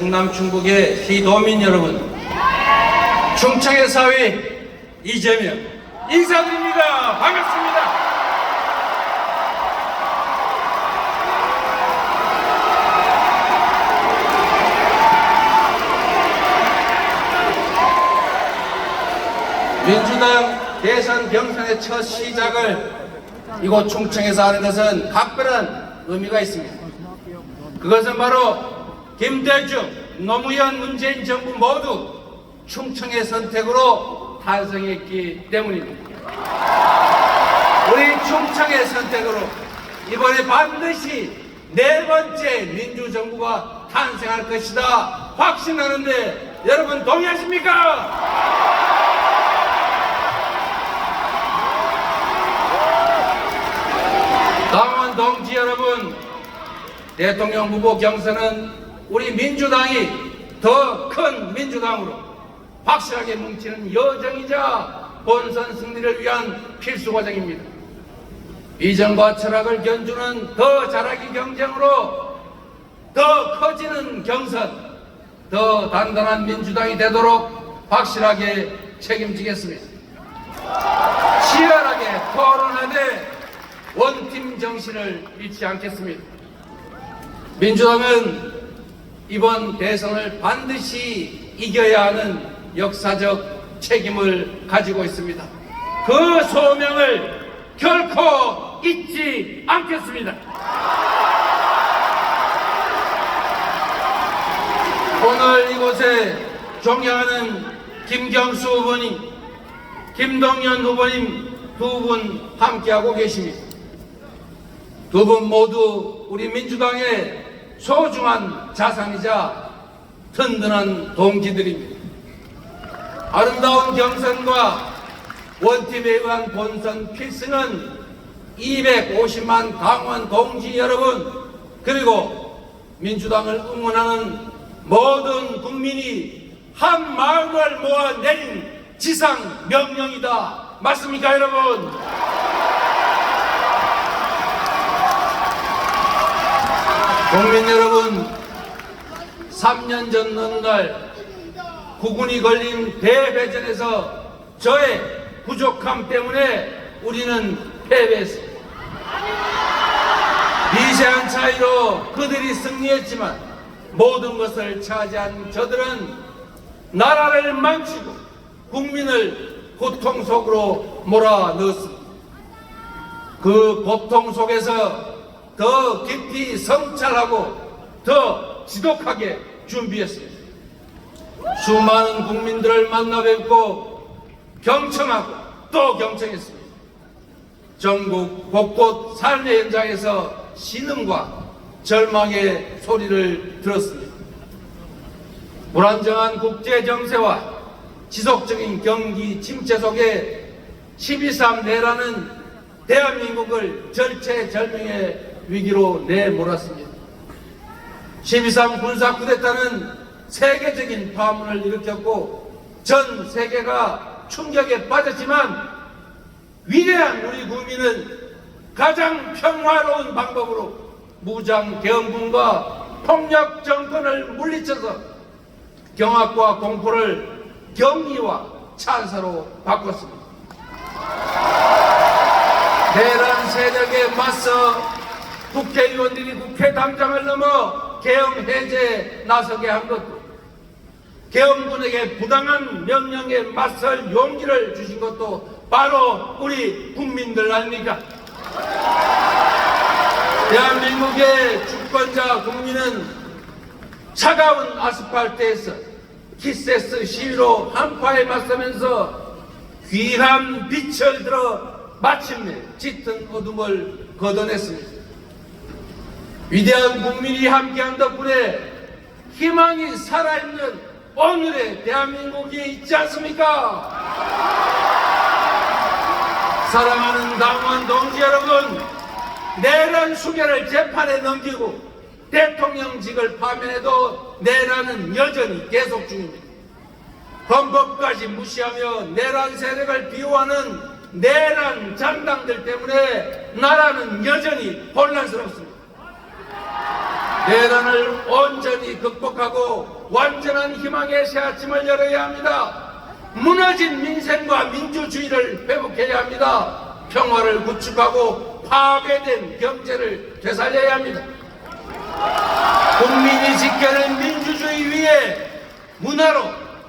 충남 충북의 시도민 여러분, 충청의 사위 이재명 인사드립니다. 반갑습니다. 민주당 대선 경선의 첫 시작을 이곳 충청에서 하는 것은 각별한 의미가 있습니다. 그것은 바로 김대중, 노무현, 문재인 정부 모두 충청의 선택으로 탄생했기 때문입니다. 우리 충청의 선택으로 이번에 반드시 네 번째 민주정부가 탄생할 것이다 확신하는데 여러분 동의하십니까? 당원 동지 여러분, 대통령 후보 경선은 우리 민주당이 더 큰 민주당으로 확실하게 뭉치는 여정이자 본선 승리를 위한 필수 과정입니다. 비전과 철학을 견주는 더 잘하기 경쟁으로 더 커지는 경선, 더 단단한 민주당이 되도록 확실하게 책임지겠습니다. 치열하게 토론하되 원팀 정신을 잃지 않겠습니다. 민주당은 이번 대선을 반드시 이겨야 하는 역사적 책임을 가지고 있습니다. 그 소명을 결코 잊지 않겠습니다. 오늘 이곳에 존경하는 김경수 후보님, 김동연 후보님 두 분 함께하고 계십니다. 두 분 모두 우리 민주당의 소중한 자산이자 든든한 동지들입니다. 아름다운 경선과 원팀에 의한 본선 필승은 250만 당원 동지 여러분 그리고 민주당을 응원하는 모든 국민이 한 마음을 모아 내린 지상 명령이다. 맞습니까 여러분? 국민 여러분, 3년 전 어느 날 구군이 걸린 대배전에서 저의 부족함 때문에 우리는 패배했습니다. 미세한 차이로 그들이 승리했지만 모든 것을 차지한 저들은 나라를 망치고 국민을 고통 속으로 몰아넣었습니다. 그 고통 속에서 더 깊이 성찰하고 더 지독하게 준비했습니다. 수많은 국민들을 만나 뵙고 경청하고 또 경청했습니다. 전국 곳곳 삶의 현장에서 신음과 절망의 소리를 들었습니다. 불안정한 국제 정세와 지속적인 경기 침체 속에 12.3 내라는 대한민국을 절체절명의 위기로 내몰았습니다. 12.3 군사 쿠데타는 세계적인 파문을 일으켰고 전 세계가 충격에 빠졌지만 위대한 우리 국민은 가장 평화로운 방법으로 무장 계엄군과 폭력 정권을 물리쳐서 경악과 공포를 경의와 찬사로 바꿨습니다. 대란 세력에 맞서 국회의원들이 국회 담장을 넘어 계엄 해제에 나서게 한 것도 계엄군에게 부당한 명령에 맞설 용기를 주신 것도 바로 우리 국민들 아닙니까? 대한민국의 주권자 국민은 차가운 아스팔트에서 키세스 시위로 한파에 맞서면서 귀한 빛을 들어 마침내 짙은 어둠을 걷어냈습니다. 위대한 국민이 함께한 덕분에 희망이 살아있는 오늘의 대한민국이 있지 않습니까? 사랑하는 당원 동지 여러분, 내란 수개를 재판에 넘기고 대통령직을 파면해도 내란은 여전히 계속 중입니다. 헌법까지 무시하며 내란 세력을 비호하는 내란 장당들 때문에 나라는 여전히 혼란스럽습니다. 내란을 온전히 극복하고 완전한 희망의 새 아침을 열어야 합니다. 무너진 민생과 민주주의를 회복해야 합니다. 평화를 구축하고 파괴된 경제를 되살려야 합니다. 국민이 지켜낸 민주주의 위에 문화로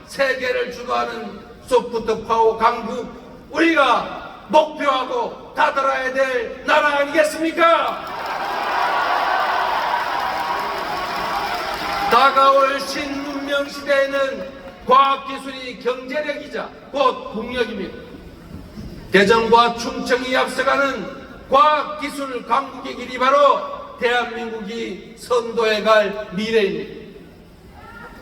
세계를 주도하는 소프트 파워 강국 우리가 목표하고 다들어야 될 나라 아니겠습니까? 다가올 신문명 시대에는 과학기술이 경제력이자 곧 국력입니다. 대전과 충청이 앞서가는 과학기술 강국의 길이 바로 대한민국이 선도해 갈 미래입니다.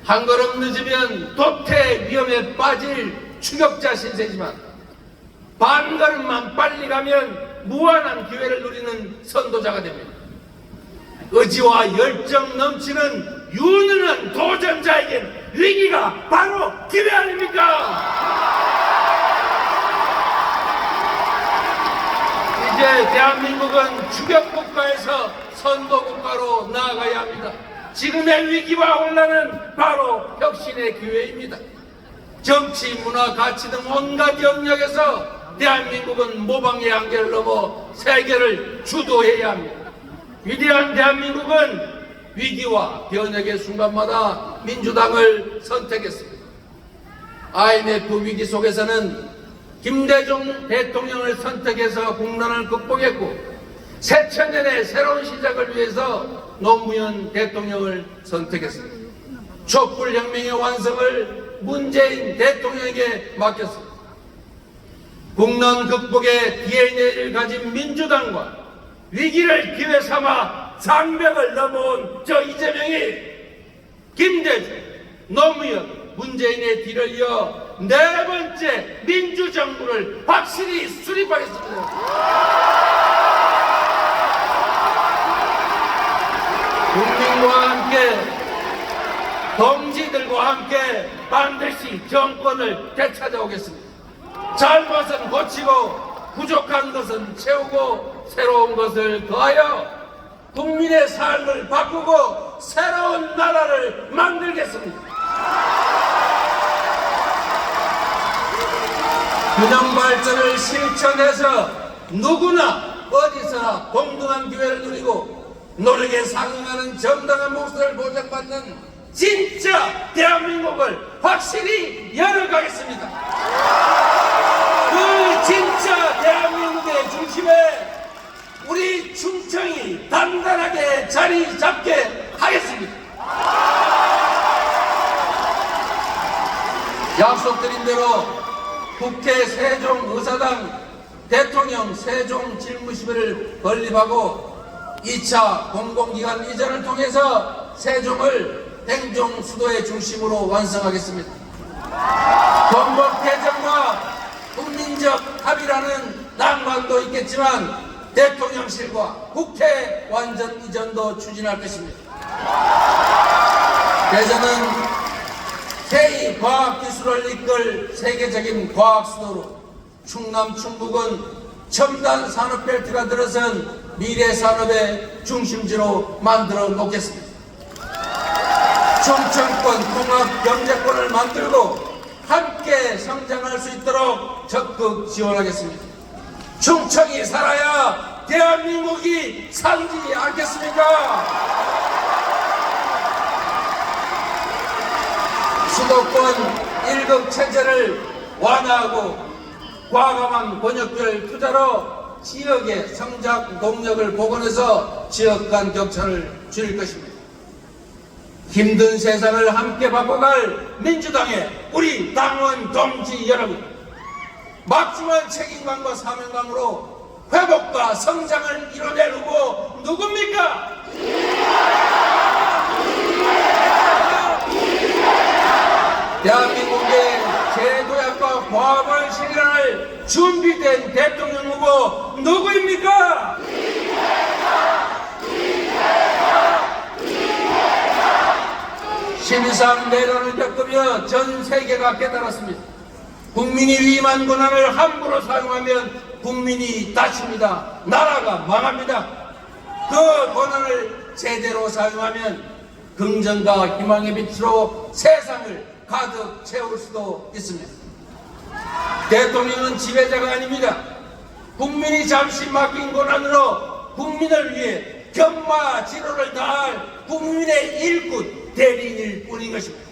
한 걸음 늦으면 도태 위험에 빠질 추격자 신세지만 반 걸음만 빨리 가면 무한한 기회를 누리는 선도자가 됩니다. 의지와 열정 넘치는 유능한 도전자에겐 위기가 바로 기회 아닙니까? 이제 대한민국은 주격국가에서 선도국가로 나아가야 합니다. 지금의 위기와 혼란은 바로 혁신의 기회입니다. 정치, 문화, 가치 등 온갖 영역에서 대한민국은 모방의 한계를 넘어 세계를 주도해야 합니다. 위대한 대한민국은 위기와 변혁의 순간마다 민주당을 선택했습니다. IMF 위기 속에서는 김대중 대통령을 선택해서 국난을 극복했고 새천년의 새로운 시작을 위해서 노무현 대통령을 선택했습니다. 촛불혁명의 완성을 문재인 대통령에게 맡겼습니다. 국난 극복의 DNA를 가진 민주당과 위기를 기회 삼아 장벽을 넘어온 저 이재명이 김대중, 노무현, 문재인의 뒤를 이어 네 번째 민주정부를 확실히 수립하겠습니다. 국민과 함께 동지들과 함께 반드시 정권을 되찾아오겠습니다. 잘못은 고치고 부족한 것은 채우고 새로운 것을 더하여 국민의 삶을 바꾸고 새로운 나라를 만들겠습니다. 균형 발전을 실천해서 누구나 어디서나 동등한 기회를 누리고 노력에 상응하는 정당한 몫을 보장받는 진짜 대한민국을 확실히 열어가겠습니다. 그 진짜 대한민국의 중심에 우리 충청이 단단하게 자리 잡게 하겠습니다. 약속드린 대로 국회 세종의사당 대통령 세종 집무실을 건립하고 2차 공공기관 이전을 통해서 세종을 행정 수도의 중심으로 완성하겠습니다. 건국 개정과 국민적 합의라는 낭만도 있겠지만 대통령실과 국회 완전 이전도 추진할 것입니다. 대전은 K-과학기술을 이끌 세계적인 과학수도로 충남 충북은 첨단 산업벨트가 들어선 미래 산업의 중심지로 만들어 놓겠습니다. 충청권 통합 경제권을 만들고 함께 성장할 수 있도록 적극 지원하겠습니다. 충청이 살아야 대한민국이 살지 않겠습니까? 수도권 1급 체제를 완화하고 과감한 권역별 투자로 지역의 성장 동력을 복원해서 지역 간 격차를 줄일 것입니다. 힘든 세상을 함께 바꿔갈 민주당의 우리 당원 동지 여러분 막중한 책임감과 사명감으로 회복과 성장을 후보 누굽니까? 대한민국의 제도약과 과학을 실현할 준비된 대통령 후보 누구입니까? 신상 내란을 겪으며 전 세계가 깨달았습니다. 국민이 위임한 권한을 함부로 사용하면 국민이 다칩니다. 나라가 망합니다. 그 권한을 제대로 사용하면 긍정과 희망의 빛으로 세상을 가득 채울 수도 있습니다. 대통령은 지배자가 아닙니다. 국민이 잠시 맡긴 권한으로 국민을 위해 견마 지로를 다할 국민의 일꾼 대리인일 뿐인 것입니다.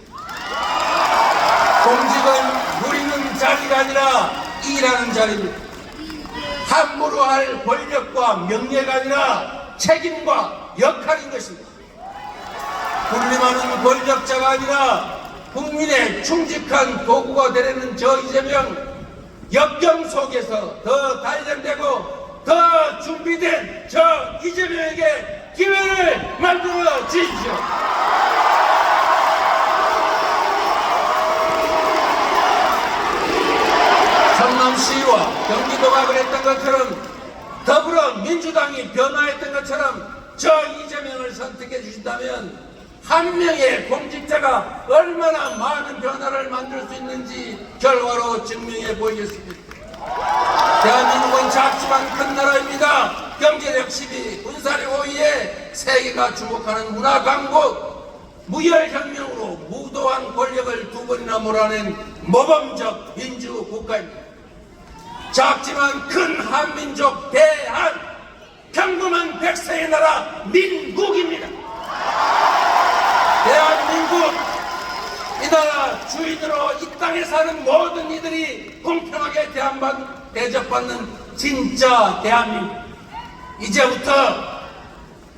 공직은 누리는 자리가 아니라 일하는 자리입니다. 함부로 할 권력과 명예가 아니라 책임과 역할인 것입니다. 군림하는 권력자가 아니라 국민의 충직한 도구가 되려는 저 이재명 역경 속에서 더 단련되고 더 준비된 저 이재명에게 기회를 만들어 주십시오. 성남 시와 경기도가 그랬던 것처럼 더불어민주당이 변화했던 것처럼 저 이재명을 선택해 주신다면 한 명의 공직자가 얼마나 많은 변화를 만들 수 있는지 결과로 증명해 보이겠습니다. 대한민국은 작지만 큰 나라입니다. 경제력 10위, 군사력 5위에 세계가 주목하는 문화 강국, 무혈혁명으로 무도한 권력을 두 번이나 몰아낸 모범적 민주국가입니다. 작지만 큰 한민족 대한 평범한 백성의 나라 민국입니다. 대한민국 이 나라 주인으로 이 땅에 사는 모든 이들이 공평하게 대한받, 대접받는 진짜 대한민국 이제부터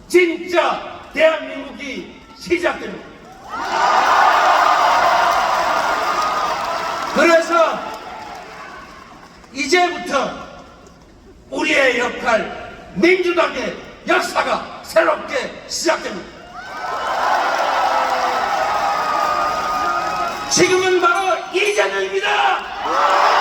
진짜 대한민국이 시작됩니다. 그래서 이제부터 우리의 역할 민주당의 역사가 새롭게 시작됩니다. 지금은 바로 이재명입니다.